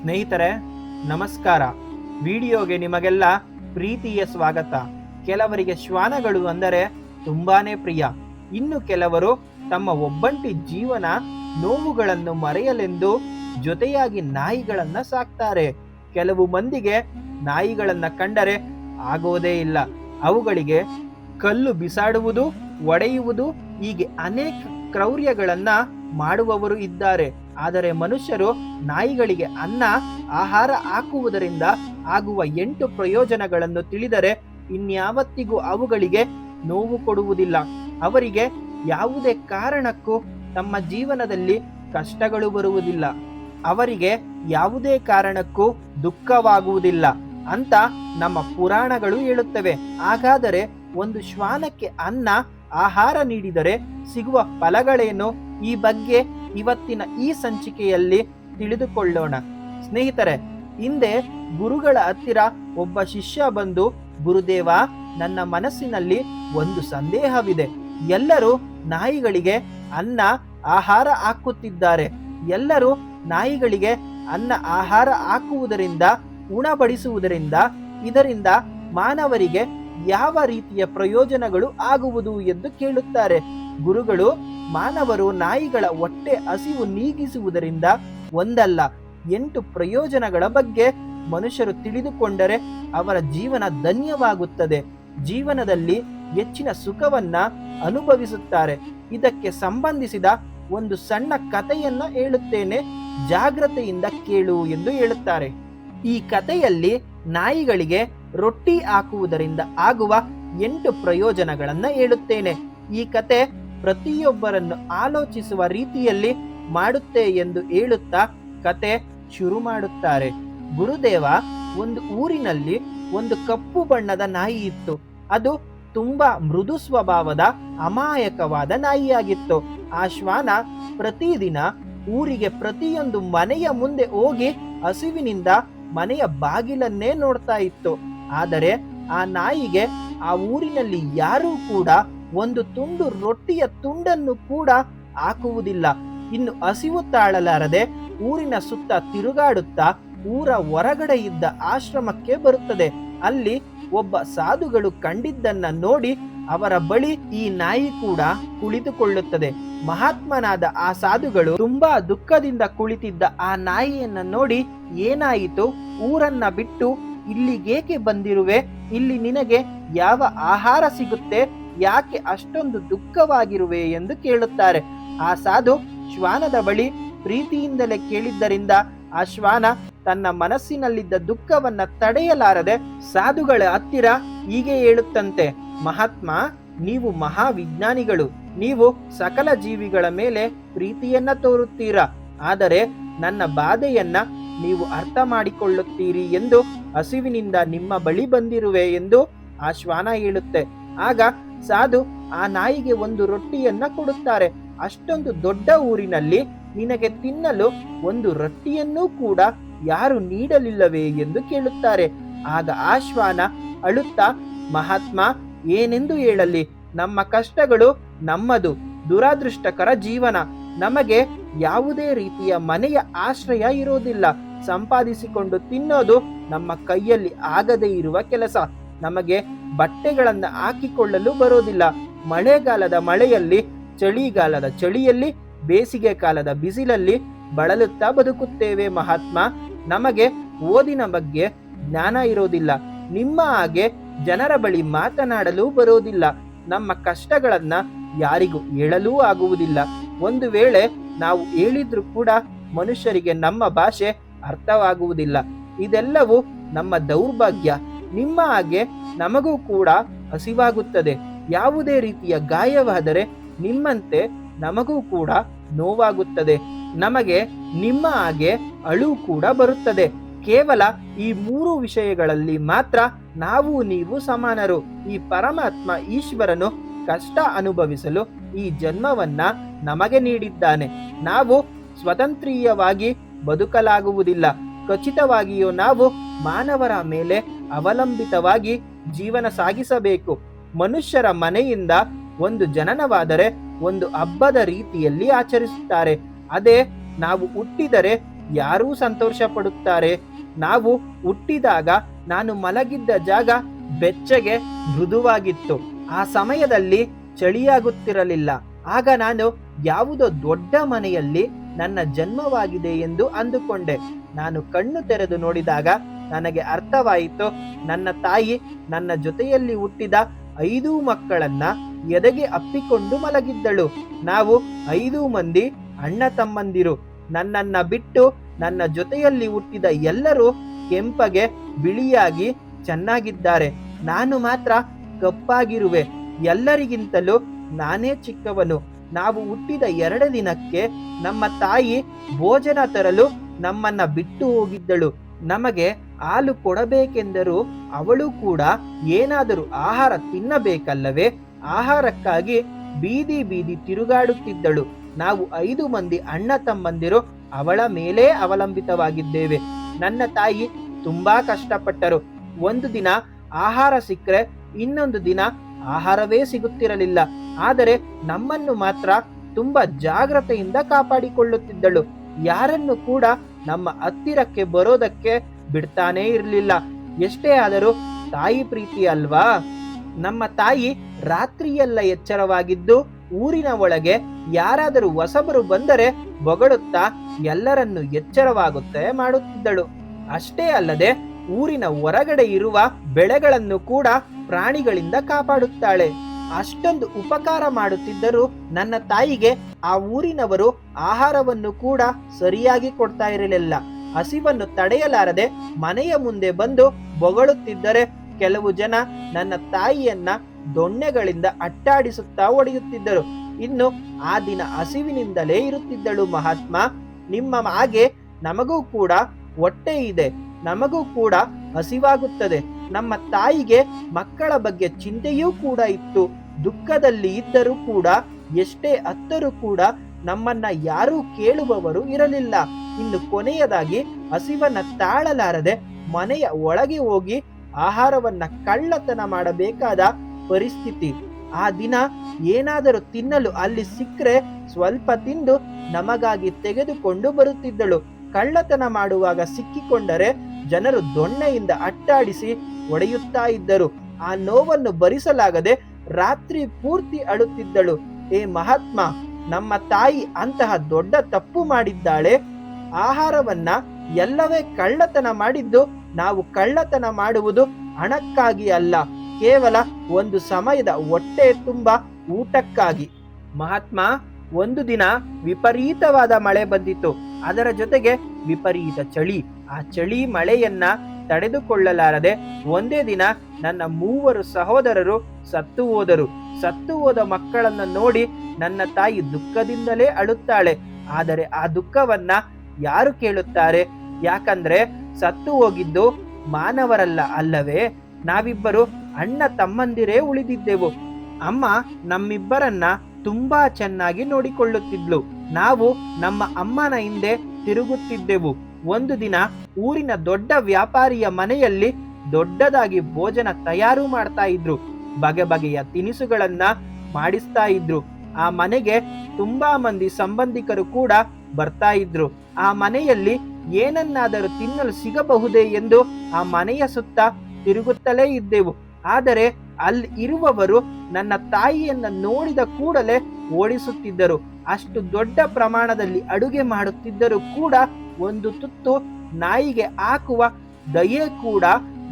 ಸ್ನೇಹಿತರೆ, ನಮಸ್ಕಾರ. ವಿಡಿಯೋಗೆ ನಿಮಗೆಲ್ಲ ಪ್ರೀತಿಯ ಸ್ವಾಗತ. ಕೆಲವರಿಗೆ ಶ್ವಾನಗಳು ಅಂದರೆ ತುಂಬಾನೇ ಪ್ರಿಯ. ಇನ್ನು ಕೆಲವರು ತಮ್ಮ ಒಬ್ಬಂಟಿ ಜೀವನ ನೋವುಗಳನ್ನು ಮರೆಯಲೆಂದು ಜೊತೆಯಾಗಿ ನಾಯಿಗಳನ್ನ ಸಾಕ್ತಾರೆ. ಕೆಲವು ಮಂದಿಗೆ ನಾಯಿಗಳನ್ನ ಕಂಡರೆ ಆಗೋದೇ ಇಲ್ಲ. ಅವುಗಳಿಗೆ ಕಲ್ಲು ಬಿಸಾಡುವುದು, ಒಡೆಯುವುದು ಹೀಗೆ ಅನೇಕ ಕ್ರೌರ್ಯಗಳನ್ನ ಮಾಡುವವರು ಇದ್ದಾರೆ. ಆದರೆ ಮನುಷ್ಯರು ನಾಯಿಗಳಿಗೆ ಅನ್ನ, ಆಹಾರ ಹಾಕುವುದರಿಂದ ಆಗುವ ಎಂಟು ಪ್ರಯೋಜನಗಳನ್ನು ತಿಳಿದರೆ ಇನ್ಯಾವತ್ತಿಗೂ ಅವುಗಳಿಗೆ ನೋವು ಕೊಡುವುದಿಲ್ಲ. ಅವರಿಗೆ ಯಾವುದೇ ಕಾರಣಕ್ಕೂ ತಮ್ಮ ಜೀವನದಲ್ಲಿ ಕಷ್ಟಗಳು ಬರುವುದಿಲ್ಲ. ಅವರಿಗೆ ಯಾವುದೇ ಕಾರಣಕ್ಕೂ ದುಃಖವಾಗುವುದಿಲ್ಲ ಅಂತ ನಮ್ಮ ಪುರಾಣಗಳು ಹೇಳುತ್ತವೆ. ಹಾಗಾದರೆ ಒಂದು ಶ್ವಾನಕ್ಕೆ ಅನ್ನ, ಆಹಾರ ನೀಡಿದರೆ ಸಿಗುವ ಫಲಗಳೇನು? ಈ ಬಗ್ಗೆ ಇವತ್ತಿನ ಈ ಸಂಚಿಕೆಯಲ್ಲಿ ತಿಳಿದುಕೊಳ್ಳೋಣ. ಸ್ನೇಹಿತರೆ, ಹಿಂದೆ ಗುರುಗಳ ಹತ್ತಿರ ಒಬ್ಬ ಶಿಷ್ಯ ಬಂದು, ಗುರುದೇವ, ನನ್ನ ಮನಸ್ಸಿನಲ್ಲಿ ಒಂದು ಸಂದೇಹವಿದೆ. ಎಲ್ಲರೂ ನಾಯಿಗಳಿಗೆ ಅನ್ನ, ಆಹಾರ ಹಾಕುತ್ತಿದ್ದಾರೆ. ಎಲ್ಲರೂ ನಾಯಿಗಳಿಗೆ ಅನ್ನ, ಆಹಾರ ಹಾಕುವುದರಿಂದ, ಉಣಬಡಿಸುವುದರಿಂದ, ಇದರಿಂದ ಮಾನವರಿಗೆ ಯಾವ ರೀತಿಯ ಪ್ರಯೋಜನಗಳು ಆಗುವುದು? ಎಂದು ಕೇಳುತ್ತಾರೆ. ಗುರುಗಳು ಮಾನವರು ನಾಯಿಗಳ ಹೊಟ್ಟೆ ಹಸಿವು ನೀಗಿಸುವುದರಿಂದ ಒಂದಲ್ಲ, ಎಂಟು ಪ್ರಯೋಜನಗಳ ಬಗ್ಗೆ ಮನುಷ್ಯರು ತಿಳಿದುಕೊಂಡರೆ ಅವರ ಜೀವನ ಧನ್ಯವಾಗುತ್ತದೆ. ಜೀವನದಲ್ಲಿ ಹೆಚ್ಚಿನ ಸುಖವನ್ನ ಅನುಭವಿಸುತ್ತಾರೆ. ಇದಕ್ಕೆ ಸಂಬಂಧಿಸಿದ ಒಂದು ಸಣ್ಣ ಕಥೆಯನ್ನ ಹೇಳುತ್ತೇನೆ. ಜಾಗ್ರತೆಯಿಂದ ಕೇಳು ಎಂದು ಹೇಳುತ್ತಾರೆ. ಈ ಕಥೆಯಲ್ಲಿ ನಾಯಿಗಳಿಗೆ ರೊಟ್ಟಿ ಹಾಕುವುದರಿಂದ ಆಗುವ ಎಂಟು ಪ್ರಯೋಜನಗಳನ್ನ ಹೇಳುತ್ತೇನೆ. ಈ ಕತೆ ಪ್ರತಿಯೊಬ್ಬರನ್ನು ಆಲೋಚಿಸುವ ರೀತಿಯಲ್ಲಿ ಮಾಡುತ್ತೆ ಎಂದು ಹೇಳುತ್ತಾ ಕತೆ ಶುರು ಮಾಡುತ್ತಾರೆ. ಗುರುದೇವ ಒಂದು ಊರಿನಲ್ಲಿ ಒಂದು ಕಪ್ಪು ಬಣ್ಣದ ನಾಯಿ ಇತ್ತು. ಅದು ತುಂಬಾ ಮೃದು ಸ್ವಭಾವದ ಅಮಾಯಕವಾದ ನಾಯಿಯಾಗಿತ್ತು. ಆ ಶ್ವಾನ ಪ್ರತಿದಿನ ಊರಿಗೆ ಪ್ರತಿಯೊಂದು ಮನೆಯ ಮುಂದೆ ಹೋಗಿ ಹಸಿವಿನಿಂದ ಮನೆಯ ಬಾಗಿಲನ್ನೇ ನೋಡ್ತಾ ಇತ್ತು. ಆದರೆ ಆ ನಾಯಿಗೆ ಆ ಊರಿನಲ್ಲಿ ಯಾರೂ ಕೂಡ ಒಂದು ತುಂಡು ರೊಟ್ಟಿಯ ತುಂಡನ್ನು ಕೂಡ ಹಾಕುವುದಿಲ್ಲ. ಇನ್ನು ಹಸಿವು ತಾಳಲಾರದೆ ಊರಿನ ಸುತ್ತ ತಿರುಗಾಡುತ್ತಾ ಊರ ಹೊರಗಡೆ ಇದ್ದ ಆಶ್ರಮಕ್ಕೆ ಬರುತ್ತದೆ. ಅಲ್ಲಿ ಒಬ್ಬ ಸಾಧುಗಳು ಕಂಡಿದ್ದನ್ನ ನೋಡಿ ಅವರ ಬಳಿ ಈ ನಾಯಿ ಕೂಡ ಕುಳಿತುಕೊಳ್ಳುತ್ತದೆ. ಮಹಾತ್ಮನಾದ ಆ ಸಾಧುಗಳು ತುಂಬಾ ದುಃಖದಿಂದ ಕುಳಿತಿದ್ದ ಆ ನಾಯಿಯನ್ನ ನೋಡಿ ಏನಾಯಿತು? ಊರನ್ನ ಬಿಟ್ಟು ಇಲ್ಲಿಗೇಕೆ ಬಂದಿರುವೆ? ಇಲ್ಲಿ ನಿನಗೆ ಯಾವ ಆಹಾರ ಸಿಗುತ್ತೆ? ಯಾಕೆ ಅಷ್ಟೊಂದು ದುಃಖವಾಗಿರುವೆ ಎಂದು ಕೇಳುತ್ತಾರೆ. ಆ ಸಾಧು ಶ್ವಾನದ ಬಳಿ ಪ್ರೀತಿಯಿಂದಲೇ ಕೇಳಿದ್ದರಿಂದ ಆ ಶ್ವಾನ ತನ್ನ ಮನಸ್ಸಿನಲ್ಲಿದ್ದ ದುಃಖವನ್ನ ತಡೆಯಲಾರದೆ ಸಾಧುಗಳ ಹತ್ತಿರ ಹೀಗೆ ಹೇಳುತ್ತಂತೆ, ಮಹಾತ್ಮ, ನೀವು ಮಹಾವಿಜ್ಞಾನಿಗಳು. ನೀವು ಸಕಲ ಜೀವಿಗಳ ಮೇಲೆ ಪ್ರೀತಿಯನ್ನ ತೋರುತ್ತೀರಾ? ಆದರೆ ನನ್ನ ಬಾಧೆಯನ್ನ ನೀವು ಅರ್ಥ ಮಾಡಿಕೊಳ್ಳುತ್ತೀರಿ ಎಂದು ಹಸಿವಿನಿಂದ ನಿಮ್ಮ ಬಳಿ ಬಂದಿರುವೆ ಎಂದು ಆ ಶ್ವಾನ ಹೇಳುತ್ತೆ. ಆಗ ಸಾಧು ಆ ನಾಯಿಗೆ ಒಂದು ರೊಟ್ಟಿಯನ್ನ ಕೊಡುತ್ತಾರೆ. ಅಷ್ಟೊಂದು ದೊಡ್ಡ ಊರಿನಲ್ಲಿ ನಿನಗೆ ತಿನ್ನಲು ಒಂದು ರೊಟ್ಟಿಯನ್ನೂ ಕೂಡ ಯಾರು ನೀಡಲಿಲ್ಲವೇ ಎಂದು ಕೇಳುತ್ತಾರೆ. ಆಗ ಆಶ್ವಾನ ಶ್ವಾನ ಅಳುತ್ತಾ, ಮಹಾತ್ಮ, ಏನೆಂದು ಹೇಳಲಿ? ನಮ್ಮ ಕಷ್ಟಗಳು ನಮ್ಮದು, ದುರಾದೃಷ್ಟಕರ ಜೀವನ. ನಮಗೆ ಯಾವುದೇ ರೀತಿಯ ಮನೆಯ ಆಶ್ರಯ ಇರೋದಿಲ್ಲ. ಸಂಪಾದಿಸಿಕೊಂಡು ತಿನ್ನೋದು ನಮ್ಮ ಕೈಯಲ್ಲಿ ಆಗದೇ ಇರುವ ಕೆಲಸ. ನಮಗೆ ಬಟ್ಟೆಗಳನ್ನು ಹಾಕಿಕೊಳ್ಳಲು ಬರೋದಿಲ್ಲ. ಮಳೆಗಾಲದ ಮಳೆಯಲ್ಲಿ, ಚಳಿಗಾಲದ ಚಳಿಯಲ್ಲಿ, ಬೇಸಿಗೆ ಕಾಲದ ಬಿಸಿಲಲ್ಲಿ ಬಳಲುತ್ತಾ ಬದುಕುತ್ತೇವೆ ಮಹಾತ್ಮ. ನಮಗೆ ಓದಿನ ಬಗ್ಗೆ ಜ್ಞಾನ ಇರೋದಿಲ್ಲ. ನಿಮ್ಮ ಹಾಗೆ ಜನರ ಬಳಿ ಮಾತನಾಡಲು ಬರೋದಿಲ್ಲ. ನಮ್ಮ ಕಷ್ಟಗಳನ್ನ ಯಾರಿಗೂ ಹೇಳಲೂ ಆಗುವುದಿಲ್ಲ. ಒಂದು ವೇಳೆ ನಾವು ಹೇಳಿದ್ರೂ ಕೂಡ ಮನುಷ್ಯರಿಗೆ ನಮ್ಮ ಭಾಷೆ ಅರ್ಥವಾಗುವುದಿಲ್ಲ. ಇದೆಲ್ಲವೂ ನಮ್ಮ ದೌರ್ಭಾಗ್ಯ. ನಿಮ್ಮ ಹಾಗೆ ನಮಗೂ ಕೂಡ ಹಸಿವಾಗುತ್ತದೆ. ಯಾವುದೇ ರೀತಿಯ ಗಾಯವಾದರೆ ನಿಮ್ಮಂತೆ ನಮಗೂ ಕೂಡ ನೋವಾಗುತ್ತದೆ. ನಮಗೆ ನಿಮ್ಮ ಹಾಗೆ ಅಳು ಕೂಡ ಬರುತ್ತದೆ. ಕೇವಲ ಈ ಮೂರು ವಿಷಯಗಳಲ್ಲಿ ಮಾತ್ರ ನಾವು ನೀವು ಸಮಾನರು. ಈ ಪರಮಾತ್ಮ ಈಶ್ವರನು ಕಷ್ಟ ಅನುಭವಿಸಲು ಈ ಜನ್ಮವನ್ನ ನಮಗೆ ನೀಡಿದ್ದಾನೆ. ನಾವು ಸ್ವತಂತ್ರೀಯವಾಗಿ ಬದುಕಲಾಗುವುದಿಲ್ಲ. ಖಚಿತವಾಗಿಯೂ ನಾವು ಮಾನವರ ಮೇಲೆ ಅವಲಂಬಿತವಾಗಿ ಜೀವನ ಸಾಗಿಸಬೇಕು. ಮನುಷ್ಯರ ಮನೆಯಿಂದ ಒಂದು ಜನನವಾದರೆ ಒಂದು ಹಬ್ಬದ ರೀತಿಯಲ್ಲಿ ಆಚರಿಸುತ್ತಾರೆ. ಅದೇ ನಾವು ಹುಟ್ಟಿದರೆ ಯಾರೂ ಸಂತೋಷ ಪಡುತ್ತಾರೆ ನಾವು ಹುಟ್ಟಿದಾಗ ನಾನು ಮಲಗಿದ್ದ ಜಾಗ ಬೆಚ್ಚಗೆ ಮೃದುವಾಗಿತ್ತು. ಆ ಸಮಯದಲ್ಲಿ ಚಳಿಯಾಗುತ್ತಿರಲಿಲ್ಲ. ಆಗ ನಾನು ಯಾವುದೋ ದೊಡ್ಡ ಮನೆಯಲ್ಲಿ ನನ್ನ ಜನ್ಮವಾಗಿದೆ ಎಂದು ಅಂದುಕೊಂಡೆ. ನಾನು ಕಣ್ಣು ತೆರೆದು ನೋಡಿದಾಗ ನನಗೆ ಅರ್ಥವಾಯಿತು. ನನ್ನ ತಾಯಿ ನನ್ನ ಜೊತೆಯಲ್ಲಿ ಹುಟ್ಟಿದ ಐದು ಮಕ್ಕಳನ್ನ ಎದೆಗೆ ಅಪ್ಪಿಕೊಂಡು ಮಲಗಿದ್ದಳು. ನಾವು ಐದು ಮಂದಿ ಅಣ್ಣ ತಮ್ಮಂದಿರು. ನನ್ನನ್ನ ಬಿಟ್ಟು ನನ್ನ ಜೊತೆಯಲ್ಲಿ ಹುಟ್ಟಿದ ಎಲ್ಲರೂ ಕೆಂಪಗೆ ಬಿಳಿಯಾಗಿ ಚೆನ್ನಾಗಿದ್ದಾರೆ. ನಾನು ಮಾತ್ರ ಕಪ್ಪಾಗಿರುವೆ. ಎಲ್ಲರಿಗಿಂತಲೂ ನಾನೇ ಚಿಕ್ಕವನು. ನಾವು ಹುಟ್ಟಿದ ಎರಡು ದಿನಕ್ಕೆ ನಮ್ಮ ತಾಯಿ ಭೋಜನ ತರಲು ನಮ್ಮನ್ನ ಬಿಟ್ಟು ಹೋಗಿದ್ದಳು. ನಮಗೆ ಹಾಲು ಕೊಡಬೇಕೆಂದರೂ ಅವಳು ಕೂಡ ಏನಾದರೂ ಆಹಾರ ತಿನ್ನಬೇಕಲ್ಲವೇ? ಆಹಾರಕ್ಕಾಗಿ ಬೀದಿ ಬೀದಿ ತಿರುಗಾಡುತ್ತಿದ್ದಳು. ನಾವು ಐದು ಮಂದಿ ಅಣ್ಣ ತಮ್ಮಂದಿರು ಅವಳ ಮೇಲೇ ಅವಲಂಬಿತವಾಗಿದ್ದೇವೆ. ನನ್ನ ತಾಯಿ ತುಂಬಾ ಕಷ್ಟಪಟ್ಟರು. ಒಂದು ದಿನ ಆಹಾರ ಸಿಕ್ಕರೆ ಇನ್ನೊಂದು ದಿನ ಆಹಾರವೇ ಸಿಗುತ್ತಿರಲಿಲ್ಲ. ಆದರೆ ನಮ್ಮನ್ನು ಮಾತ್ರ ತುಂಬಾ ಜಾಗ್ರತೆಯಿಂದ ಕಾಪಾಡಿಕೊಳ್ಳುತ್ತಿದ್ದಳು. ಯಾರನ್ನು ಕೂಡ ನಮ್ಮ ಹತ್ತಿರಕ್ಕೆ ಬರೋದಕ್ಕೆ ಬಿಡ್ತಾನೇ ಇರಲಿಲ್ಲ. ಎಷ್ಟೇ ಆದರೂ ತಾಯಿ ಪ್ರೀತಿ ಅಲ್ವಾ? ನಮ್ಮ ತಾಯಿ ರಾತ್ರಿಯೆಲ್ಲ ಎಚ್ಚರವಾಗಿದ್ದು ಊರಿನ ಒಳಗೆ ಯಾರಾದರೂ ಹೊಸಬರು ಬಂದರೆ ಬೊಗಳುತ್ತಾ ಎಲ್ಲರನ್ನು ಎಚ್ಚರವಾಗುತ್ತೆ ಮಾಡುತ್ತಿದ್ದಳು. ಅಷ್ಟೇ ಅಲ್ಲದೆ ಊರಿನ ಹೊರಗಡೆ ಇರುವ ಬೆಳೆಗಳನ್ನು ಕೂಡ ಪ್ರಾಣಿಗಳಿಂದ ಕಾಪಾಡುತ್ತಾಳೆ. ಅಷ್ಟೊಂದು ಉಪಕಾರ ಮಾಡುತ್ತಿದ್ದರೂ ನನ್ನ ತಾಯಿಗೆ ಆ ಊರಿನವರು ಆಹಾರವನ್ನು ಕೂಡ ಸರಿಯಾಗಿ ಕೊಡ್ತಾ ಇರಲಿಲ್ಲ. ಹಸಿವನ್ನು ತಡೆಯಲಾರದೆ ಮನೆಯ ಮುಂದೆ ಬಂದು ಬೊಗಳುತ್ತಿದ್ದರೆ ಕೆಲವು ಜನ ನನ್ನ ತಾಯಿಯನ್ನ ದೊಣ್ಣೆಗಳಿಂದ ಅಟ್ಟಾಡಿಸುತ್ತಾ ಒಡೆಯುತ್ತಿದ್ದರು ಇನ್ನು ಆ ದಿನ ಹಸಿವಿನಿಂದಲೇ ಇರುತ್ತಿದ್ದಳು ಮಹಾತ್ಮ. ನಿಮ್ಮ ಹಾಗೆ ನಮಗೂ ಕೂಡ ಹೊಟ್ಟೆ ಇದೆ. ನಮಗೂ ಕೂಡ ಹಸಿವಾಗುತ್ತದೆ. ನಮ್ಮ ತಾಯಿಗೆ ಮಕ್ಕಳ ಬಗ್ಗೆ ಚಿಂತೆಯೂ ಕೂಡ ಇತ್ತು. ದುಃಖದಲ್ಲಿ ಇದ್ದರೂ ಕೂಡ, ಎಷ್ಟೇ ಅತ್ತರೂ ಕೂಡ ನಮ್ಮನ್ನ ಯಾರೂ ಕೇಳುವವರು ಇರಲಿಲ್ಲ. ಇನ್ನು ಕೊನೆಯದಾಗಿ ಹಸಿವನ್ನ ತಾಳಲಾರದೆ ಮನೆಯ ಒಳಗೆ ಹೋಗಿ ಆಹಾರವನ್ನ ಕಳ್ಳತನ ಮಾಡಬೇಕಾದ ಪರಿಸ್ಥಿತಿ. ಆ ದಿನ ಏನಾದರೂ ತಿನ್ನಲು ಅಲ್ಲಿ ಸಿಕ್ಕರೆ ಸ್ವಲ್ಪ ತಿಂದು ನಮಗಾಗಿ ತೆಗೆದುಕೊಂಡು ಬರುತ್ತಿದ್ದಳು. ಕಳ್ಳತನ ಮಾಡುವಾಗ ಸಿಕ್ಕಿಕೊಂಡರೆ ಜನರು ದೊಣ್ಣೆಯಿಂದ ಅಟ್ಟಾಡಿಸಿ ಒಡೆಯುತ್ತಾ ಇದ್ದರು. ಆ ನೋವನ್ನು ಭರಿಸಲಾಗದೆ ರಾತ್ರಿ ಪೂರ್ತಿ ಅಳುತ್ತಿದ್ದಳು. ಏ ಮಹಾತ್ಮ, ನಮ್ಮ ತಾಯಿ ಅಂತಹ ದೊಡ್ಡ ತಪ್ಪು ಮಾಡಿದ್ದಾಳೆ. ಆಹಾರವನ್ನ ಎಲ್ಲವೇ ಕಳ್ಳತನ ಮಾಡಿದ್ದು ನಾವು ಕಳ್ಳತನ ಮಾಡುವುದು ಹಣಕ್ಕಾಗಿ ಅಲ್ಲ, ಕೇವಲ ಒಂದು ಸಮಯದ ಹೊಟ್ಟೆ ತುಂಬ ಊಟಕ್ಕಾಗಿ. ಮಹಾತ್ಮ, ಒಂದು ದಿನ ವಿಪರೀತವಾದ ಮಳೆ ಬಂದಿತ್ತು. ಅದರ ಜೊತೆಗೆ ವಿಪರೀತ ಚಳಿ. ಆ ಚಳಿ ಮಳೆಯನ್ನ ತಡೆದುಕೊಳ್ಳಲಾರದೆ ಒಂದೇ ದಿನ ನನ್ನ ಮೂವರು ಸಹೋದರರು ಸತ್ತು ಹೋದರು. ಸತ್ತು ಹೋದ ಮಕ್ಕಳನ್ನ ನೋಡಿ ನನ್ನ ತಾಯಿ ದುಃಖದಿಂದಲೇ ಅಳುತ್ತಾಳೆ. ಆದರೆ ಆ ದುಃಖವನ್ನ ಯಾರು ಕೇಳುತ್ತಾರೆ? ಯಾಕಂದ್ರೆ ಸತ್ತು ಹೋಗಿದ್ದು ಮಾನವರಲ್ಲ, ಅಲ್ಲವೇ? ನಾವಿಬ್ಬರು ಅಣ್ಣ ತಮ್ಮಂದಿರೇ ಉಳಿದಿದ್ದೆವು. ಅಮ್ಮ ನಮ್ಮಿಬ್ಬರನ್ನ ತುಂಬಾ ಚೆನ್ನಾಗಿ ನೋಡಿಕೊಳ್ಳುತ್ತಿದ್ಲು. ನಾವು ನಮ್ಮ ಅಮ್ಮನ ಹಿಂದೆ ತಿರುಗುತ್ತಿದ್ದೆವು. ಒಂದು ದಿನ ಊರಿನ ದೊಡ್ಡ ವ್ಯಾಪಾರಿಯ ಮನೆಯಲ್ಲಿ ದೊಡ್ಡದಾಗಿ ಭೋಜನ ತಯಾರು ಮಾಡ್ತಾ ಇದ್ರು. ಬಗೆ ಬಗೆಯ ತಿನಿಸುಗಳನ್ನ ಮಾಡಿಸ್ತಾ ಇದ್ರು. ಆ ಮನೆಗೆ ತುಂಬಾ ಮಂದಿ ಸಂಬಂಧಿಕರು ಕೂಡ ಬರ್ತಾ ಇದ್ರು. ಆ ಮನೆಯಲ್ಲಿ ಏನನ್ನಾದರೂ ತಿನ್ನಲು ಸಿಗಬಹುದೇ ಎಂದು ಆ ಮನೆಯ ಸುತ್ತ ತಿರುಗುತ್ತಲೇ ಇದ್ದೆವು. ಆದರೆ ಅಲ್ಲಿ ಇರುವವರು ನನ್ನ ತಾಯಿಯನ್ನ ನೋಡಿದ ಕೂಡಲೇ ಓಡಿಸುತ್ತಿದ್ದರು. ಅಷ್ಟು ದೊಡ್ಡ ಪ್ರಮಾಣದಲ್ಲಿ ಅಡುಗೆ ಮಾಡುತ್ತಿದ್ದರೂ ಕೂಡ ಒಂದು ತುತ್ತು ನಾಯಿಗೆ ಹಾಕುವ ದಯೆ ಕೂಡ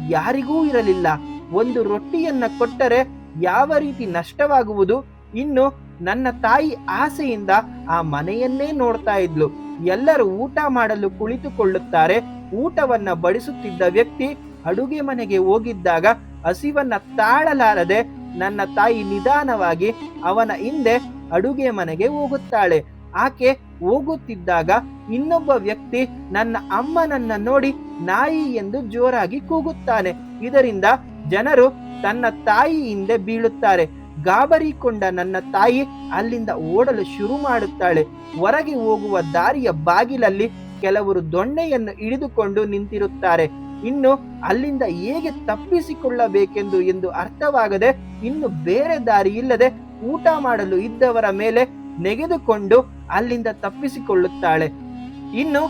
ಯಾರಿಗೂ ಇರಲಿಲ್ಲ. ಒಂದು ರೊಟ್ಟಿಯನ್ನ ಕೊಟ್ಟರೆ ಯಾವ ರೀತಿ ನಷ್ಟವಾಗುವುದು? ಇನ್ನು ನನ್ನ ತಾಯಿ ಆಸೆಯಿಂದ ಆ ಮನೆಯನ್ನೇ ನೋಡ್ತಾ ಇದ್ಲು. ಎಲ್ಲರೂ ಊಟ ಮಾಡಲು ಕುಳಿತುಕೊಳ್ಳುತ್ತಾರೆ. ಊಟವನ್ನ ಬಡಿಸುತ್ತಿದ್ದ ವ್ಯಕ್ತಿ ಅಡುಗೆ ಮನೆಗೆ ಹೋಗಿದ್ದಾಗ ಹಸಿವನ್ನ ತಾಳಲಾರದೆ ನನ್ನ ತಾಯಿ ನಿಧಾನವಾಗಿ ಅವನ ಹಿಂದೆ ಅಡುಗೆ ಮನೆಗೆ ಹೋಗುತ್ತಾಳೆ. ಆಕೆ ಹೋಗುತ್ತಿದ್ದಾಗ ಇನ್ನೊಬ್ಬ ವ್ಯಕ್ತಿ ನನ್ನ ಅಮ್ಮನನ್ನ ನೋಡಿ ನಾಯಿ ಎಂದು ಜೋರಾಗಿ ಕೂಗುತ್ತಾನೆ. ಇದರಿಂದ ಜನರು ತನ್ನ ತಾಯಿ ಹಿಂದೆ ಬೀಳುತ್ತಾರೆ. ಗಾಬರಿಕೊಂಡ ನನ್ನ ತಾಯಿ ಅಲ್ಲಿಂದ ಓಡಲು ಶುರು ಮಾಡುತ್ತಾಳೆ. ಹೊರಗೆ ಹೋಗುವ ದಾರಿಯ ಬಾಗಿಲಲ್ಲಿ ಕೆಲವರು ದೊಣ್ಣೆಯನ್ನು ಹಿಡಿದುಕೊಂಡು ನಿಂತಿರುತ್ತಾರೆ. ಇನ್ನು ಅಲ್ಲಿಂದ ಹೇಗೆ ತಪ್ಪಿಸಿಕೊಳ್ಳಬೇಕೆಂದು ಎಂದು ಅರ್ಥವಾಗದೆ ಇನ್ನು ಬೇರೆ ದಾರಿ ಇಲ್ಲದೆ ಊಟ ಮಾಡಲು ಇದ್ದವರ ಮೇಲೆ ನೆಗೆದುಕೊಂಡು ಅಲ್ಲಿಂದ ತಪ್ಪಿಸಿಕೊಳ್ಳುತ್ತಾಳೆ. ಇನ್ನು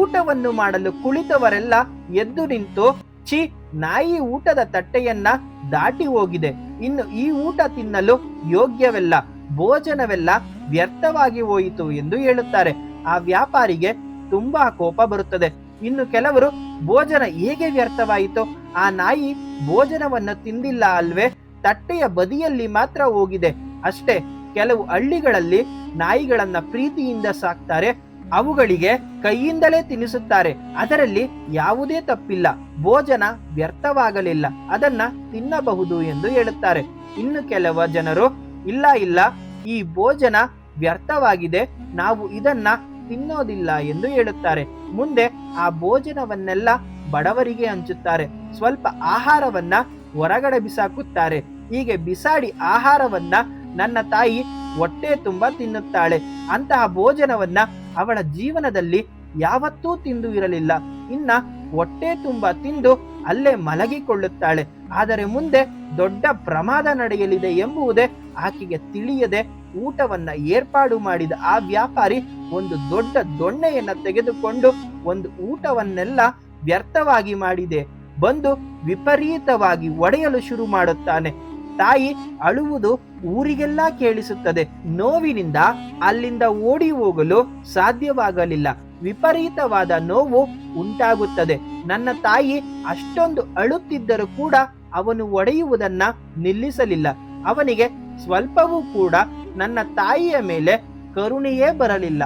ಊಟವನ್ನು ಮಾಡಲು ಕುಳಿತವರೆಲ್ಲ ಎದ್ದು ನಿಂತು ಚಿ ನಾಯಿ ಊಟದ ತಟ್ಟೆಯನ್ನ ದಾಟಿ ಹೋಗಿದೆ. ಇನ್ನು ಈ ಊಟ ತಿನ್ನಲು ಯೋಗ್ಯವೆಲ್ಲ, ಭೋಜನವೆಲ್ಲ ವ್ಯರ್ಥವಾಗಿ ಹೋಯಿತು ಎಂದು ಹೇಳುತ್ತಾರೆ. ಆ ವ್ಯಾಪಾರಿಗೆ ತುಂಬಾ ಕೋಪ ಬರುತ್ತದೆ. ಇನ್ನು ಕೆಲವರು, ಭೋಜನ ಹೇಗೆ ವ್ಯರ್ಥವಾಯಿತು? ಆ ನಾಯಿ ಭೋಜನವನ್ನು ತಿಂದಿಲ್ಲ ಅಲ್ವೇ? ತಟ್ಟೆಯ ಬದಿಯಲ್ಲಿ ಮಾತ್ರ ಹೋಗಿದೆ. ಅಷ್ಟೇ, ಕೆಲವು ಹಳ್ಳಿಗಳಲ್ಲಿ ನಾಯಿಗಳನ್ನ ಪ್ರೀತಿಯಿಂದ ಸಾಕ್ತಾರೆ. ಅವುಗಳಿಗೆ ಕೈಯಿಂದಲೇ ತಿನ್ನಿಸುತ್ತಾರೆ. ಅದರಲ್ಲಿ ಯಾವುದೇ ತಪ್ಪಿಲ್ಲ. ಭೋಜನ ವ್ಯರ್ಥವಾಗಲಿಲ್ಲ. ಅದನ್ನ ತಿನ್ನಬಹುದು ಎಂದು ಹೇಳುತ್ತಾರೆ. ಇನ್ನು ಕೆಲವ ಜನರು, ಇಲ್ಲ ಇಲ್ಲ, ಈ ಭೋಜನ ವ್ಯರ್ಥವಾಗಿದೆ. ನಾವು ಇದನ್ನ ತಿನ್ನೋದಿಲ್ಲ ಎಂದು ಹೇಳುತ್ತಾರೆ. ಮುಂದೆ ಆ ಭೋಜನವನ್ನೆಲ್ಲ ಬಡವರಿಗೆ ಹಂಚುತ್ತಾರೆ. ಸ್ವಲ್ಪ ಆಹಾರವನ್ನ ಹೊರಗಡೆ ಬಿಸಾಕುತ್ತಾರೆ. ಹೀಗೆ ಬಿಸಾಡಿ ಆಹಾರವನ್ನ ನನ್ನ ತಾಯಿ ಹೊಟ್ಟೆ ತುಂಬಾ ತಿನ್ನುತ್ತಾಳೆ. ಅಂತಹ ಭೋಜನವನ್ನ ಅವಳ ಜೀವನದಲ್ಲಿ ಯಾವತ್ತೂ ತಿಂದು ಇರಲಿಲ್ಲ. ಇನ್ನ ಹೊಟ್ಟೆ ತುಂಬ ತಿಂದು ಅಲ್ಲೇ ಮಲಗಿಕೊಳ್ಳುತ್ತಾಳೆ. ಆದರೆ ಮುಂದೆ ದೊಡ್ಡ ಪ್ರಮಾದ ನಡೆಯಲಿದೆ ಎಂಬುದೇ ಆಕೆಗೆ ತಿಳಿಯದೆ ಊಟವನ್ನ ಏರ್ಪಾಡು ಮಾಡಿದ ಆ ವ್ಯಾಪಾರಿ ಒಂದು ದೊಡ್ಡ ದೊಣ್ಣೆಯನ್ನ ತೆಗೆದುಕೊಂಡು ಒಂದು ಊಟವನ್ನೆಲ್ಲ ವ್ಯರ್ಥವಾಗಿ ಮಾಡಿದೆ. ಬಂದು ವಿಪರೀತವಾಗಿ ಒಡೆಯಲು ಶುರು ಮಾಡುತ್ತಾನೆ. ತಾಯಿ ಅಳುವುದು ಊರಿಗೆಲ್ಲ ಕೇಳಿಸುತ್ತದೆ. ನೋವಿನಿಂದ ಅಲ್ಲಿಂದ ಓಡಿ ಹೋಗಲು ಸಾಧ್ಯವಾಗಲಿಲ್ಲ. ವಿಪರೀತವಾದ ನೋವು ಉಂಟಾಗುತ್ತದೆ. ನನ್ನ ತಾಯಿ ಅಷ್ಟೊಂದು ಅಳುತ್ತಿದ್ದರೂ ಕೂಡ ಅವನು ಒಡೆಯುವುದನ್ನ ನಿಲ್ಲಿಸಲಿಲ್ಲ. ಅವನಿಗೆ ಸ್ವಲ್ಪವೂ ಕೂಡ ನನ್ನ ತಾಯಿಯ ಮೇಲೆ ಕರುಣೆಯೇ ಬರಲಿಲ್ಲ.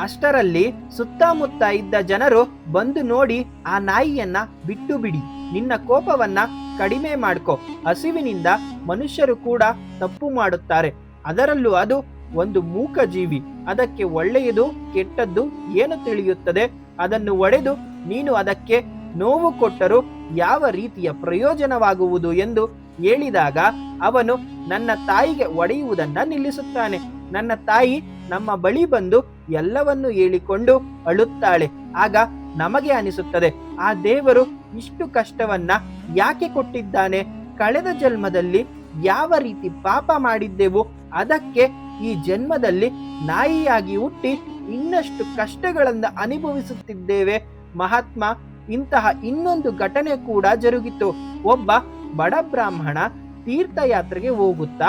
ಅಷ್ಟರಲ್ಲಿ ಸುತ್ತಮುತ್ತ ಇದ್ದ ಜನರು ಬಂದು ನೋಡಿ ಆ ನಾಯಿಯನ್ನ ಬಿಟ್ಟು ಬಿಡಿ. ನಿನ್ನ ಕೋಪವನ್ನ ಕಡಿಮೆ ಮಾಡ್ಕೊ. ಹಸಿವಿನಿಂದ ಮನುಷ್ಯರು ಕೂಡ ತಪ್ಪು ಮಾಡುತ್ತಾರೆ. ಅದರಲ್ಲೂ ಅದು ಒಂದು ಮೂಕ ಜೀವಿ ಅದಕ್ಕೆ ಒಳ್ಳೆಯದು, ಕೆಟ್ಟದ್ದು ಏನು ತಿಳಿಯುತ್ತದೆ? ಅದನ್ನು ಒಡೆದು ನೀನು ಅದಕ್ಕೆ ನೋವು ಕೊಟ್ಟರೂ ಯಾವ ರೀತಿಯ ಪ್ರಯೋಜನವಾಗುವುದು ಎಂದು ಹೇಳಿದಾಗ ಅವನು ನನ್ನ ತಾಯಿಗೆ ಒಡೆಯುವುದನ್ನ ನಿಲ್ಲಿಸುತ್ತಾನೆ. ನನ್ನ ತಾಯಿ ನಮ್ಮ ಬಳಿ ಬಂದು ಎಲ್ಲವನ್ನು ಹೇಳಿಕೊಂಡು ಅಳುತ್ತಾಳೆ. ಆಗ ನಮಗೆ ಅನಿಸುತ್ತದೆ, ಆ ದೇವರು ಇಷ್ಟು ಕಷ್ಟವನ್ನ ಯಾಕೆ ಕೊಟ್ಟಿದ್ದಾನೆ? ಕಳೆದ ಜನ್ಮದಲ್ಲಿ ಯಾವ ರೀತಿ ಪಾಪ ಮಾಡಿದ್ದೆವು? ಅದಕ್ಕೆ ಈ ಜನ್ಮದಲ್ಲಿ ನಾಯಿಯಾಗಿ ಹುಟ್ಟಿ ಇನ್ನಷ್ಟು ಕಷ್ಟಗಳನ್ನ ಅನುಭವಿಸುತ್ತಿದ್ದೇವೆ. ಮಹಾತ್ಮ, ಇಂತಹ ಇನ್ನೊಂದು ಘಟನೆ ಕೂಡ ಜರುಗಿತು. ಒಬ್ಬ ಬಡ ಬ್ರಾಹ್ಮಣ ತೀರ್ಥಯಾತ್ರೆಗೆ ಹೋಗುತ್ತಾ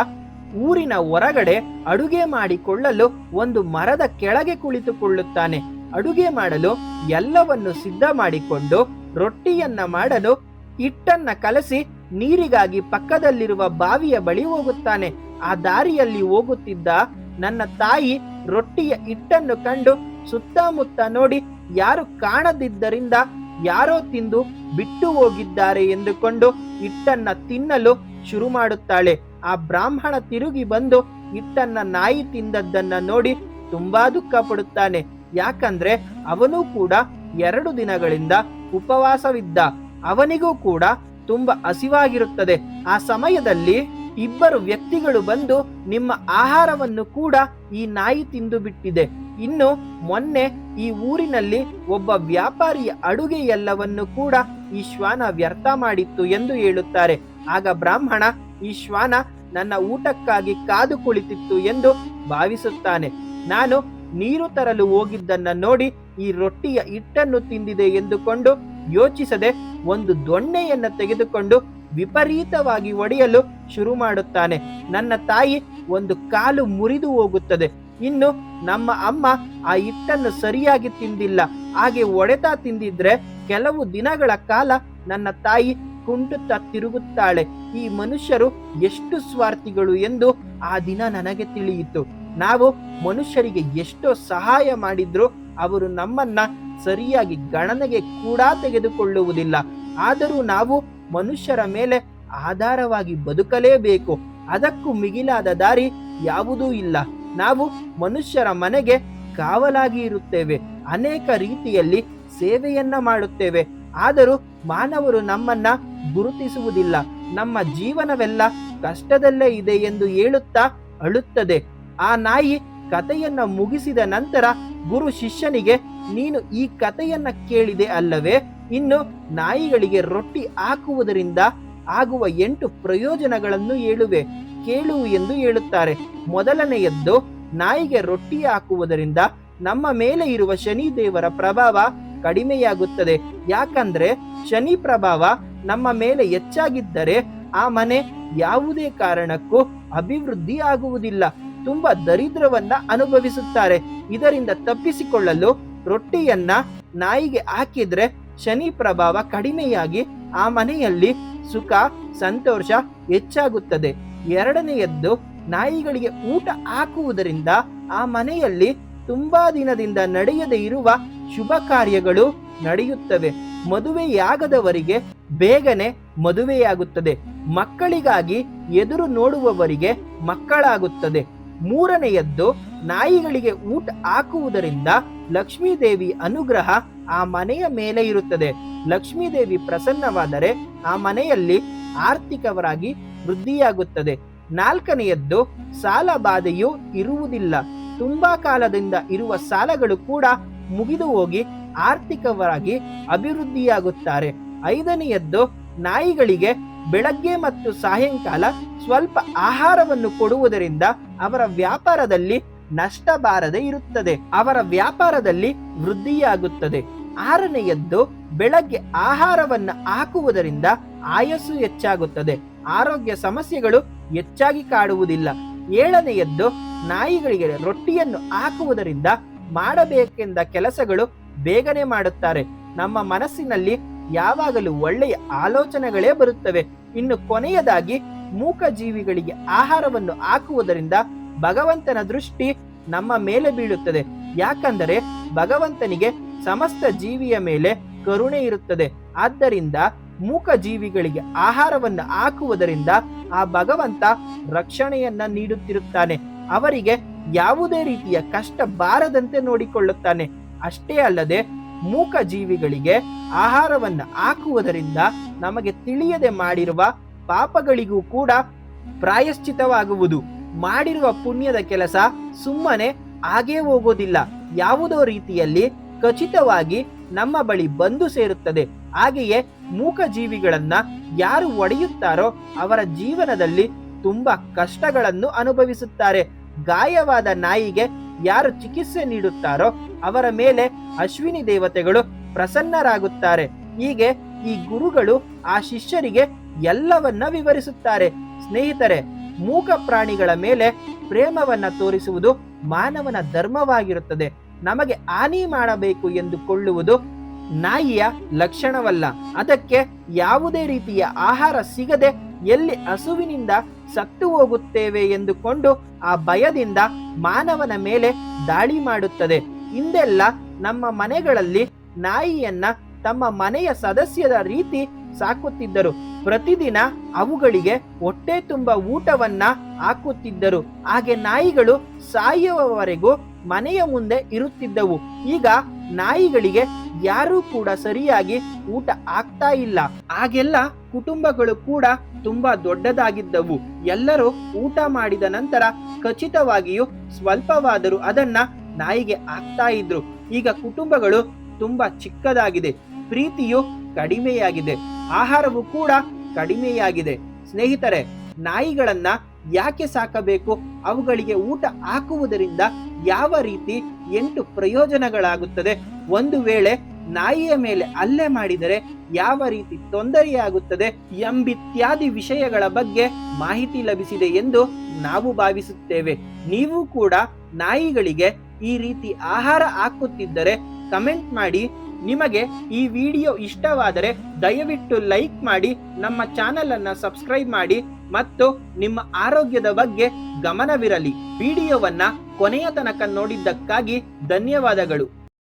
ಊರಿನ ಹೊರಗಡೆ ಅಡುಗೆ ಮಾಡಿಕೊಳ್ಳಲು ಒಂದು ಮರದ ಕೆಳಗೆ ಕುಳಿತುಕೊಳ್ಳುತ್ತಾನೆ. ಅಡುಗೆ ಮಾಡಲು ಎಲ್ಲವನ್ನು ಸಿದ್ಧ ಮಾಡಿಕೊಂಡು ರೊಟ್ಟಿಯನ್ನ ಮಾಡಲು ಹಿಟ್ಟನ್ನ ಕಲಸಿ ನೀರಿಗಾಗಿ ಪಕ್ಕದಲ್ಲಿರುವ ಬಾವಿಯ ಬಳಿ ಹೋಗುತ್ತಾನೆ. ಆ ದಾರಿಯಲ್ಲಿ ಹೋಗುತ್ತಿದ್ದ ನನ್ನ ತಾಯಿ ರೊಟ್ಟಿಯ ಹಿಟ್ಟನ್ನು ಕಂಡು ಸುತ್ತಮುತ್ತ ನೋಡಿ, ಯಾರು ಕಾಣದಿದ್ದರಿಂದ ಯಾರೋ ತಿಂದು ಬಿಟ್ಟು ಹೋಗಿದ್ದಾರೆ ಎಂದುಕೊಂಡು ಹಿಟ್ಟನ್ನ ತಿನ್ನಲು ಶುರು ಮಾಡುತ್ತಾಳೆ. ಆ ಬ್ರಾಹ್ಮಣ ತಿರುಗಿ ಬಂದು ಹಿಟ್ಟನ್ನ ನಾಯಿ ತಿಂದದ್ದನ್ನ ನೋಡಿ ತುಂಬಾ ದುಃಖ ಪಡುತ್ತಾನೆ. ಯಾಕಂದ್ರೆ ಅವನು ಕೂಡ ಎರಡು ದಿನಗಳಿಂದ ಉಪವಾಸವಿದ್ದ. ಅವನಿಗೂ ಕೂಡ ತುಂಬಾ ಹಸಿವಾಗಿರುತ್ತದೆ. ಆ ಸಮಯದಲ್ಲಿ ಇಬ್ಬರು ವ್ಯಕ್ತಿಗಳು ಬಂದು ನಿಮ್ಮ ಆಹಾರವನ್ನು ಕೂಡ ಈ ನಾಯಿ ತಿಂದು ಬಿಟ್ಟಿದೆ. ಇನ್ನು ಮೊನ್ನೆ ಈ ಊರಿನಲ್ಲಿ ಒಬ್ಬ ವ್ಯಾಪಾರಿಯ ಅಡುಗೆ ಎಲ್ಲವನ್ನು ಕೂಡ ಈ ಶ್ವಾನ ವ್ಯರ್ಥ ಮಾಡಿತ್ತು ಎಂದು ಹೇಳುತ್ತಾರೆ. ಆಗ ಬ್ರಾಹ್ಮಣ ಈ ಶ್ವಾನ ನನ್ನ ಊಟಕ್ಕಾಗಿ ಕಾದು ಕುಳಿತಿತ್ತು ಎಂದು ಭಾವಿಸುತ್ತಾನೆ. ನಾನು ನೀರು ತರಲು ಹೋಗಿದ್ದನ್ನ ನೋಡಿ ಈ ರೊಟ್ಟಿಯ ಹಿಟ್ಟನ್ನು ತಿಂದಿದೆ ಎಂದುಕೊಂಡು ಯೋಚಿಸದೆ ಒಂದು ದೊಣ್ಣೆಯನ್ನ ತೆಗೆದುಕೊಂಡು ವಿಪರೀತವಾಗಿ ಒಡೆಯಲು ಶುರು ಮಾಡುತ್ತಾನೆ. ನನ್ನ ತಾಯಿ ಒಂದು ಕಾಲು ಮುರಿದು ಹೋಗುತ್ತದೆ. ಇನ್ನು ನಮ್ಮ ಅಮ್ಮ ಆ ಹಿಟ್ಟನ್ನು ಸರಿಯಾಗಿ ತಿಂದಿಲ್ಲ. ಹಾಗೆ ಒಡೆತಾ ತಿಂದಿದ್ರೆ ಕೆಲವು ದಿನಗಳ ಕಾಲ ನನ್ನ ತಾಯಿ ಕುಂಟುತ್ತಾ ತಿರುಗುತ್ತಾಳೆ ಈ ಮನುಷ್ಯರು ಎಷ್ಟು ಸ್ವಾರ್ಥಿಗಳು ಎಂದು ಆ ದಿನ ನನಗೆ ತಿಳಿಯಿತು. ನಾವು ಮನುಷ್ಯರಿಗೆ ಎಷ್ಟೋ ಸಹಾಯ ಮಾಡಿದ್ರು ಅವರು ನಮ್ಮನ್ನ ಸರಿಯಾಗಿ ಗಣನೆಗೆ ಕೂಡ ತೆಗೆದುಕೊಳ್ಳುವುದಿಲ್ಲ. ಆದರೂ ನಾವು ಮನುಷ್ಯರ ಮೇಲೆ ಆಧಾರವಾಗಿ ಬದುಕಲೇಬೇಕು. ಅದಕ್ಕೂ ಮಿಗಿಲಾದ ದಾರಿ ಯಾವುದೂ ಇಲ್ಲ. ನಾವು ಮನುಷ್ಯರ ಮನೆಗೆ ಕಾವಲಾಗಿ ಇರುತ್ತೇವೆ. ಅನೇಕ ರೀತಿಯಲ್ಲಿ ಸೇವೆಯನ್ನ ಮಾಡುತ್ತೇವೆ. ಆದರೂ ಮಾನವರು ನಮ್ಮನ್ನ ಗುರುತಿಸುವುದಿಲ್ಲ. ನಮ್ಮ ಜೀವನವೆಲ್ಲ ಕಷ್ಟದಲ್ಲೇ ಇದೆ ಎಂದು ಹೇಳುತ್ತಾ ಅಳುತ್ತದೆ. ಆ ನಾಯಿ ಕಥೆಯನ್ನ ಮುಗಿಸಿದ ನಂತರ ಗುರು ಶಿಷ್ಯನಿಗೆ, ನೀನು ಈ ಕಥೆಯನ್ನ ಕೇಳಿದೆ ಅಲ್ಲವೇ? ಇನ್ನು ನಾಯಿಗಳಿಗೆ ರೊಟ್ಟಿ ಹಾಕುವುದರಿಂದ ಆಗುವ ಎಂಟು ಪ್ರಯೋಜನಗಳನ್ನು ಹೇಳುವೆ. ಕೇಳು ಎಂದು ಹೇಳುತ್ತಾರೆ. ಮೊದಲನೆಯದ್ದು, ನಾಯಿಗೆ ರೊಟ್ಟಿ ಹಾಕುವುದರಿಂದ ನಮ್ಮ ಮೇಲೆ ಇರುವ ಶನಿ ದೇವರ ಪ್ರಭಾವ ಕಡಿಮೆಯಾಗುತ್ತದೆ. ಯಾಕಂದ್ರೆ ಶನಿ ಪ್ರಭಾವ ನಮ್ಮ ಮೇಲೆ ಹೆಚ್ಚಾಗಿದ್ದರೆ ಆ ಮನೆ ಯಾವುದೇ ಕಾರಣಕ್ಕೂ ಅಭಿವೃದ್ಧಿ ಆಗುವುದಿಲ್ಲ. ತುಂಬಾ ದರಿದ್ರವನ್ನ ಅನುಭವಿಸುತ್ತಾರೆ. ಇದರಿಂದ ತಪ್ಪಿಸಿಕೊಳ್ಳಲು ರೊಟ್ಟಿಯನ್ನ ನಾಯಿಗೆ ಹಾಕಿದ್ರೆ ಶನಿ ಪ್ರಭಾವ ಕಡಿಮೆಯಾಗಿ ಆ ಮನೆಯಲ್ಲಿ ಸುಖ, ಸಂತೋಷ ಹೆಚ್ಚಾಗುತ್ತದೆ. ಎರಡನೆಯದ್ದು ನಾಯಿಗಳಿಗೆ ಊಟ ಹಾಕುವುದರಿಂದ ಆ ಮನೆಯಲ್ಲಿ ತುಂಬಾ ದಿನದಿಂದ ನಡೆಯದೆ ಇರುವ ಶುಭ ಕಾರ್ಯಗಳು ನಡೆಯುತ್ತವೆ. ಮದುವೆಯಾಗದವರಿಗೆ ಬೇಗನೆ ಮದುವೆಯಾಗುತ್ತದೆ. ಮಕ್ಕಳಿಗಾಗಿ ಎದುರು ನೋಡುವವರಿಗೆ ಮಕ್ಕಳಾಗುತ್ತದೆ. ಮೂರನೆಯದ್ದು, ನಾಯಿಗಳಿಗೆ ಊಟ ಹಾಕುವುದರಿಂದ ಲಕ್ಷ್ಮೀದೇವಿ ಅನುಗ್ರಹ ಆ ಮನೆಯ ಮೇಲೆ ಇರುತ್ತದೆ. ಲಕ್ಷ್ಮೀದೇವಿ ಪ್ರಸನ್ನವಾದರೆ ಆ ಮನೆಯಲ್ಲಿ ಆರ್ಥಿಕವರಾಗಿ ವೃದ್ಧಿಯಾಗುತ್ತದೆ. ನಾಲ್ಕನೆಯದ್ದು ಸಾಲ ಬಾಧೆಯು ಇರುವುದಿಲ್ಲ. ತುಂಬಾ ಕಾಲದಿಂದ ಇರುವ ಸಾಲಗಳು ಕೂಡ ಮುಗಿದು ಹೋಗಿ ಆರ್ಥಿಕವಾಗಿ ಅಭಿವೃದ್ಧಿಯಾಗುತ್ತಾರೆ. ಐದನೆಯದ್ದು, ನಾಯಿಗಳಿಗೆ ಬೆಳಗ್ಗೆ ಮತ್ತು ಸಾಯಂಕಾಲ ಸ್ವಲ್ಪ ಆಹಾರವನ್ನು ಕೊಡುವುದರಿಂದ ಅವರ ವ್ಯಾಪಾರದಲ್ಲಿ ನಷ್ಟ ಬಾರದೆ ಇರುತ್ತದೆ. ಅವರ ವ್ಯಾಪಾರದಲ್ಲಿ ವೃದ್ಧಿಯಾಗುತ್ತದೆ. ಆರನೆಯದ್ದು, ಬೆಳಗ್ಗೆ ಆಹಾರವನ್ನು ಹಾಕುವುದರಿಂದ ಆಯಸ್ಸು ಹೆಚ್ಚಾಗುತ್ತದೆ. ಆರೋಗ್ಯ ಸಮಸ್ಯೆಗಳು ಹೆಚ್ಚಾಗಿ ಕಾಡುವುದಿಲ್ಲ. ಏಳನೆಯದ್ದು ನಾಯಿಗಳಿಗೆ ರೊಟ್ಟಿಯನ್ನು ಹಾಕುವುದರಿಂದ ಮಾಡಬೇಕೆಂದ ಕೆಲಸಗಳು ಬೇಗನೆ ಮಾಡುತ್ತಾರೆ. ನಮ್ಮ ಮನಸ್ಸಿನಲ್ಲಿ ಯಾವಾಗಲೂ ಒಳ್ಳೆಯ ಆಲೋಚನೆಗಳೇ ಬರುತ್ತವೆ. ಇನ್ನು ಕೊನೆಯದಾಗಿ ಮೂಕ ಜೀವಿಗಳಿಗೆ ಆಹಾರವನ್ನು ಹಾಕುವುದರಿಂದ ಭಗವಂತನ ದೃಷ್ಟಿ ನಮ್ಮ ಮೇಲೆ ಬೀಳುತ್ತದೆ. ಯಾಕಂದರೆ ಭಗವಂತನಿಗೆ ಸಮಸ್ತ ಜೀವಿಯ ಮೇಲೆ ಕರುಣೆ ಇರುತ್ತದೆ. ಆದ್ದರಿಂದ ಮೂಕ ಜೀವಿಗಳಿಗೆ ಆಹಾರವನ್ನು ಹಾಕುವುದರಿಂದ ಆ ಭಗವಂತ ರಕ್ಷಣೆಯನ್ನ ನೀಡುತ್ತಿರುತ್ತಾನೆ. ಅವರಿಗೆ ಯಾವುದೇ ರೀತಿಯ ಕಷ್ಟ ಬಾರದಂತೆ ನೋಡಿಕೊಳ್ಳುತ್ತಾನೆ. ಅಷ್ಟೇ ಅಲ್ಲದೆ ಮೂಕ ಜೀವಿಗಳಿಗೆ ಆಹಾರವನ್ನು ಹಾಕುವುದರಿಂದ ನಮಗೆ ತಿಳಿಯದೆ ಮಾಡಿರುವ ಪಾಪಗಳಿಗೂ ಕೂಡ ಪ್ರಾಯಶ್ಚಿತವಾಗುವುದು. ಮಾಡಿರುವ ಪುಣ್ಯದ ಕೆಲಸ ಸುಮ್ಮನೆ ಹಾಗೇ ಹೋಗೋದಿಲ್ಲ. ಯಾವುದೋ ರೀತಿಯಲ್ಲಿ ಖಚಿತವಾಗಿ ನಮ್ಮ ಬಳಿ ಬಂದು ಸೇರುತ್ತದೆ. ಹಾಗೆಯೇ ಮೂಕ ಜೀವಿಗಳನ್ನ ಯಾರು ಒಡೆಯುತ್ತಾರೋ ಅವರ ಜೀವನದಲ್ಲಿ ತುಂಬಾ ಕಷ್ಟಗಳನ್ನು ಅನುಭವಿಸುತ್ತಾರೆ. ಗಾಯವಾದ ನಾಯಿಗೆ ಯಾರು ಚಿಕಿತ್ಸೆ ನೀಡುತ್ತಾರೋ ಅವರ ಮೇಲೆ ಅಶ್ವಿನಿ ದೇವತೆಗಳು ಪ್ರಸನ್ನರಾಗುತ್ತಾರೆ. ಹೀಗೆ ಈ ಗುರುಗಳು ಆ ಶಿಷ್ಯರಿಗೆ ಎಲ್ಲವನ್ನ ವಿವರಿಸುತ್ತಾರೆ. ಸ್ನೇಹಿತರೆ, ಮೂಕ ಪ್ರಾಣಿಗಳ ಮೇಲೆ ಪ್ರೇಮವನ್ನ ತೋರಿಸುವುದು ಮಾನವನ ಧರ್ಮವಾಗಿರುತ್ತದೆ. ನಮಗೆ ಹಾನಿ ಮಾಡಬೇಕು ಎಂದುಕೊಳ್ಳುವುದು ನಾಯಿಯ ಲಕ್ಷಣವಲ್ಲ. ಅದಕ್ಕೆ ಯಾವುದೇ ರೀತಿಯ ಆಹಾರ ಸಿಗದೆ ಎಲ್ಲಿ ಹಸುವಿನಿಂದ ಸತ್ತು ಹೋಗುತ್ತೇವೆ ಎಂದುಕೊಂಡು ಆ ಭಯದಿಂದ ಮಾನವನ ಮೇಲೆ ದಾಳಿ ಮಾಡುತ್ತದೆ. ಹಿಂದೆಲ್ಲ ನಮ್ಮ ಮನೆಗಳಲ್ಲಿ ನಾಯಿಯನ್ನ ತಮ್ಮ ಮನೆಯ ಸದಸ್ಯದ ರೀತಿ ಸಾಕುತ್ತಿದ್ದರು. ಪ್ರತಿದಿನ ಅವುಗಳಿಗೆ ಹೊಟ್ಟೆ ತುಂಬ ಊಟವನ್ನ ಹಾಕುತ್ತಿದ್ದರು. ಹಾಗೆ ನಾಯಿಗಳು ಸಾಯುವವರೆಗೂ ಮನೆಯ ಮುಂದೆ ಇರುತ್ತಿದ್ದವು. ಈಗ ನಾಯಿಗಳಿಗೆ ಯಾರೂ ಕೂಡ ಸರಿಯಾಗಿ ಊಟ ಆಗ್ತಾ ಇಲ್ಲ. ಆಗೆಲ್ಲ ಕುಟುಂಬಗಳು ಕೂಡ ತುಂಬಾ ದೊಡ್ಡದಾಗಿದ್ದವು. ಎಲ್ಲರೂ ಊಟ ಮಾಡಿದ ನಂತರ ಖಚಿತವಾಗಿಯೂ ಸ್ವಲ್ಪವಾದರೂ ಅದನ್ನ ನಾಯಿಗೆ ಆಗ್ತಾ ಇದ್ರು. ಈಗ ಕುಟುಂಬಗಳು ತುಂಬಾ ಚಿಕ್ಕದಾಗಿದೆ. ಪ್ರೀತಿಯು ಕಡಿಮೆಯಾಗಿದೆ. ಆಹಾರವು ಕೂಡ ಕಡಿಮೆಯಾಗಿದೆ. ಸ್ನೇಹಿತರೆ, ನಾಯಿಗಳನ್ನ ಯಾಕೆ ಸಾಕಬೇಕು? ಅವುಗಳಿಗೆ ಊಟ ಹಾಕುವುದರಿಂದ ಯಾವ ರೀತಿ ಎಂಟು ಪ್ರಯೋಜನಗಳಾಗುತ್ತದೆ? ಒಂದು ವೇಳೆ ನಾಯಿಯ ಮೇಲೆ ಹಲ್ಲೆ ಮಾಡಿದರೆ ಯಾವ ರೀತಿ ತೊಂದರೆಯಾಗುತ್ತದೆ ಎಂಬಿತ್ಯಾದಿ ವಿಷಯಗಳ ಬಗ್ಗೆ ಮಾಹಿತಿ ಲಭಿಸಿದೆ ಎಂದು ನಾವು ಭಾವಿಸುತ್ತೇವೆ. ನೀವು ಕೂಡ ನಾಯಿಗಳಿಗೆ ಈ ರೀತಿ ಆಹಾರ ಹಾಕುತ್ತಿದ್ದರೆ ಕಮೆಂಟ್ ಮಾಡಿ. ನಿಮಗೆ ಈ ವಿಡಿಯೋ ಇಷ್ಟವಾದರೆ ದಯವಿಟ್ಟು ಲೈಕ್ ಮಾಡಿ, ನಮ್ಮ ಚಾನೆಲ್ ಅನ್ನ ಸಬ್ಸ್ಕ್ರೈಬ್ ಮಾಡಿ ಮತ್ತು ನಿಮ್ಮ ಆರೋಗ್ಯದ ಬಗ್ಗೆ ಗಮನವಿರಲಿ. ವಿಡಿಯೋವನ್ನ ಕೊನೆಯ ತನಕ ನೋಡಿದ್ದಕ್ಕಾಗಿ ಧನ್ಯವಾದಗಳು.